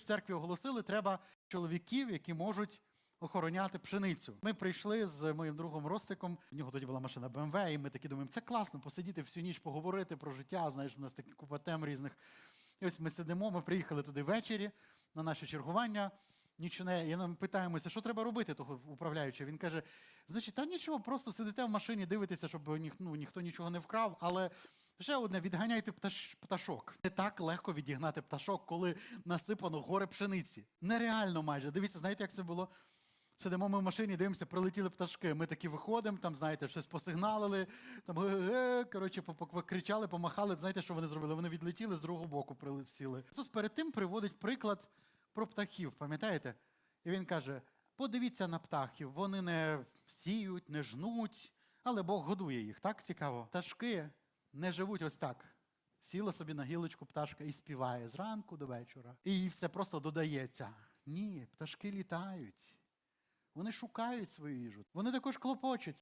В церкві оголосили, треба чоловіків, які можуть охороняти пшеницю. Ми прийшли з моїм другом Ростиком. В нього тоді була машина БМВ, і ми такі думаємо, це класно посидіти всю ніч, поговорити про життя. Знаєш, у нас такі купа тем різних. І ось ми сидимо, ми приїхали туди ввечері на наше чергування. Нічне, і нам питаємося, що треба робити того управляючого. Він каже: значить, та нічого, просто сидите в машині, дивитеся, щоб ніх, ну, ніхто нічого не вкрав, але ще одне, відганяйте пташ, пташок. Не так легко відігнати пташок, коли насипано горе пшениці. Нереально майже. Дивіться, знаєте, як це було? Сидимо ми в машині, дивимося, прилетіли пташки. Ми такі виходимо, там, знаєте, щось посигналили, там ге-ге, коротше, покричали, помахали. Знаєте, що вони зробили? Вони відлетіли з другого боку, прилетіли. Ісус перед тим приводить приклад про птахів, пам'ятаєте? І він каже: подивіться на птахів, вони не сіють, не жнуть, але Бог годує їх. Так цікаво. Пташки не живуть ось так. Сіла собі на гілочку пташка і співає зранку до вечора. І їй все просто додається. Ні, пташки літають. Вони шукають свою їжу. Вони також клопочуть.